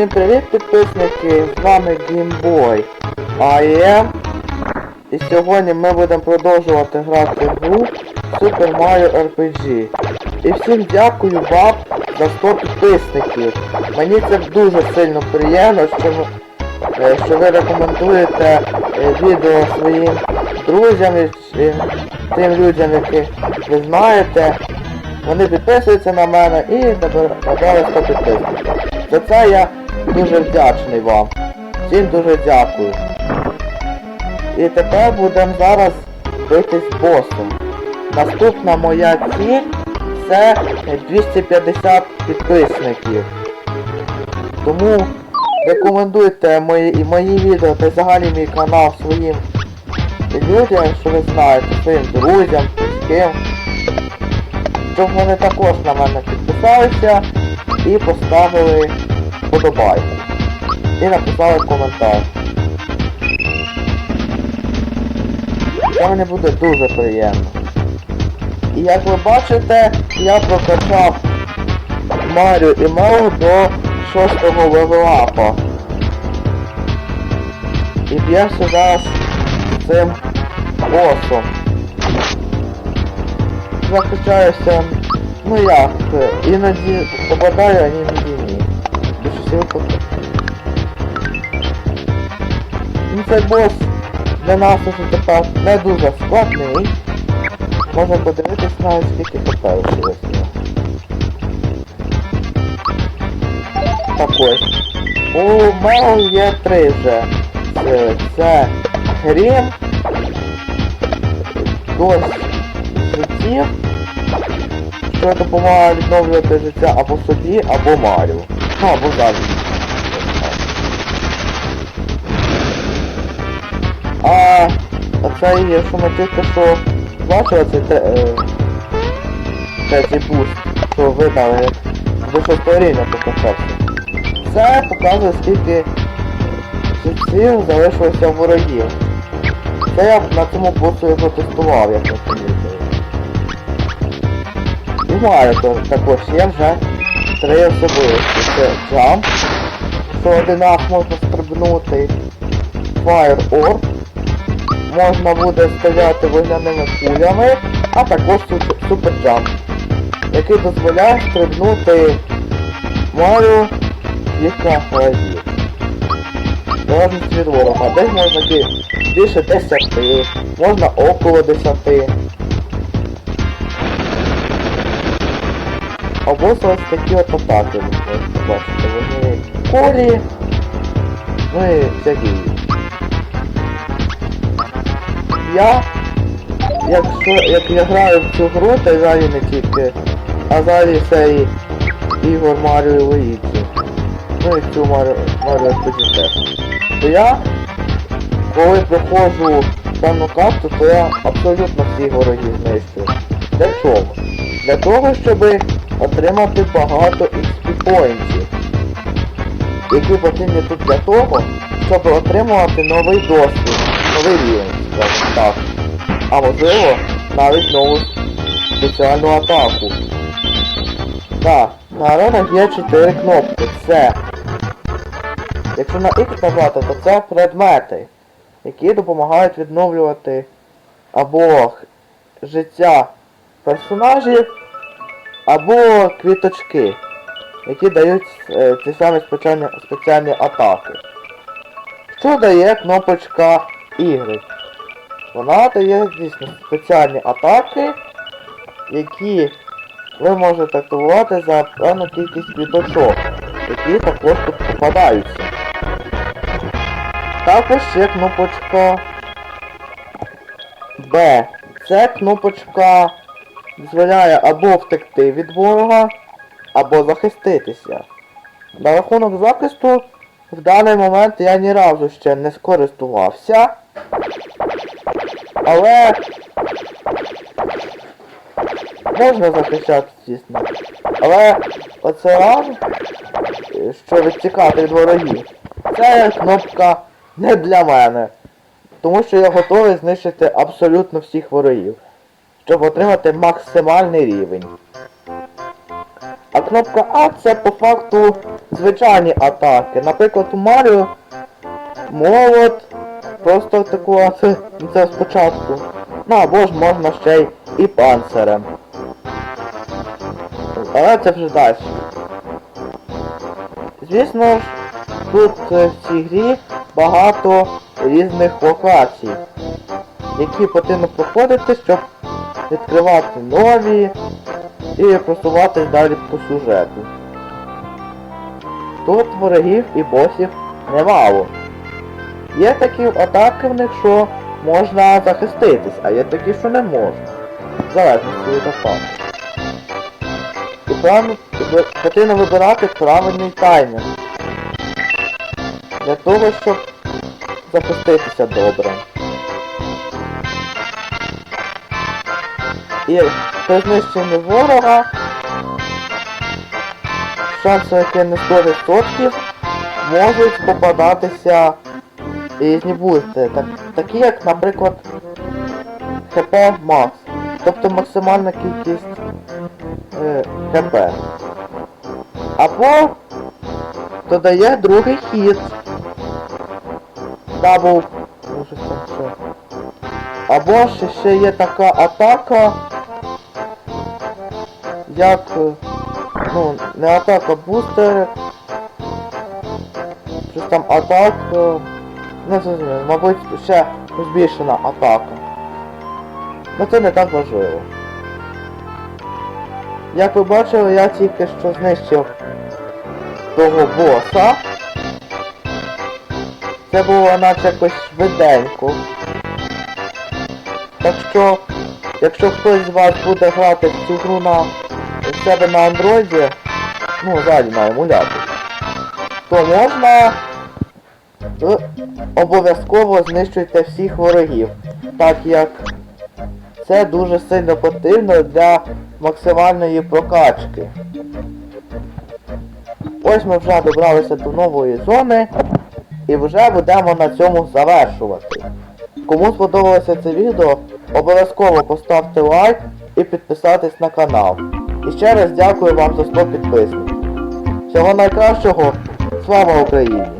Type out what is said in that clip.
Всім привіт підписники, з вами Gameboy AM. І сьогодні ми будемо продовжувати грати в гру Super Mario RPG. І всім дякую вам за 100 підписників. Мені це дуже сильно приємно, що, е, що ви рекомендуєте е, відео своїм друзям і тим людям, яких ви знаєте. Вони підписуються на мене і набир- набрали 100 підписників. За це я дуже вдячний вам. Всім дуже дякую. І тепер будемо зараз битись босом. Наступна моя ціль це 250 підписників. Тому рекомендуйте мої, мої відео та взагалі мій канал своїм людям, що ви знаєте, своїм друзям, з ким щоб вони також на мене підписалися і поставили подобайку. І написали коментар. Це мені буде дуже приємно. І як ви бачите, я прокачав Марію і Мео до 6-го левелапа. І б'ємося зараз з цим босом захищаюся, ну як, іноді попадаю, а іноді Більше. Ну цей бос для нас уже тепер не дуже складний. Можна подивитись навіть скільки лишилось. в. Так ось. У Мео є три вже. Це, це Грім, дощ життів, що допомагає відновлювати життя або собі, або Марію. Ну, або завжди. А якщо ми тільки що бачили, це те, е, третій буст, що видали, до шостого рівня покачався. Це показує скільки життів залишилося в ворогів. Це я на цьому босу його тестував, як ви помітили. І маю також є вже три особливості. Це Jump, що можна стрибнути. Fire Orb, можна буде стріляти вогняними кулями, а також Jump, який дозволяє стрибнути Марю кілька разів. Залежність від ворога. Десь можна більше 10, можна около 10. Або ось такі от атаки, ви можете ну і всякі. Я, якщо, як я граю в цю гру, й взагалі не тільки, а взагалі все і Ігор Маріо і Луїджі. Ну і цю Маріо Маріо теж. То я, коли проходжу певну карту, то я абсолютно всіх ворогів знищую. Для чого? Для того, щоб отримати багато XP поінтів, які потрібні тут для того, щоб отримувати новий досвід, новий рівень, так. А можливо, навіть нову спеціальну атаку. Так, на аренах є 4 кнопки. Це. Якщо на X нажати, то це предмети, які допомагають відновлювати або життя персонажів, або квіточки, які дають е, ті самі спеціальні, спеціальні атаки. Що дає кнопочка Y? Вона дає дійсно спеціальні атаки, які ви можете активувати за певну кількість квіточок, які також тут попадаються. Також є кнопочка B. Це кнопочка дозволяє або втекти від ворога, або захиститися. На рахунок захисту в даний момент я ні разу ще не скористувався. Але можна захищати, звісно. Але оце ран, що відтікати від ворогів, це кнопка не для мене. Тому що я готовий знищити абсолютно всіх ворогів, щоб отримати максимальний рівень. А кнопка А це по факту звичайні атаки. Наприклад, у Маріо молот просто ну, це спочатку. Ну або ж можна ще й і панцирем. Але це вже далі. Звісно ж, тут е, в цій грі багато різних локацій, які потрібно проходити, щоб відкривати нові і просуватись далі по сюжету. Тут ворогів і босів немало. Є такі атаки в них, що можна захиститись, а є такі, що не можна. В залежності від атаки. І правильно потрібно вибирати правильний таймінг. Для того, щоб захиститися добре. І при знищенні ворога шанси, які не 100% можуть попадатися різні бусти, так, такі як, наприклад, ХП Макс, тобто максимальна кількість е, ХП. Або додає другий хід. Дабл. ще. Або ж ще є така атака, як, е, ну, не атака бустер, щось там атака, не зрозуміло, мабуть, ще збільшена атака. Ну це не так важливо. Як ви бачили, я тільки що знищив того боса. Це було наче якось швиденько. Так що, якщо хтось з вас буде грати в цю гру на в себе на андроїді, ну взагалі на емуляторі, то можна е, обов'язково знищуйте всіх ворогів, так як це дуже сильно потрібно для максимальної прокачки. Ось ми вже добралися до нової зони і вже будемо на цьому завершувати. Кому сподобалося це відео, обов'язково поставте лайк і підписатись на канал. І ще раз дякую вам за 100 підписників. Всього найкращого, слава Україні!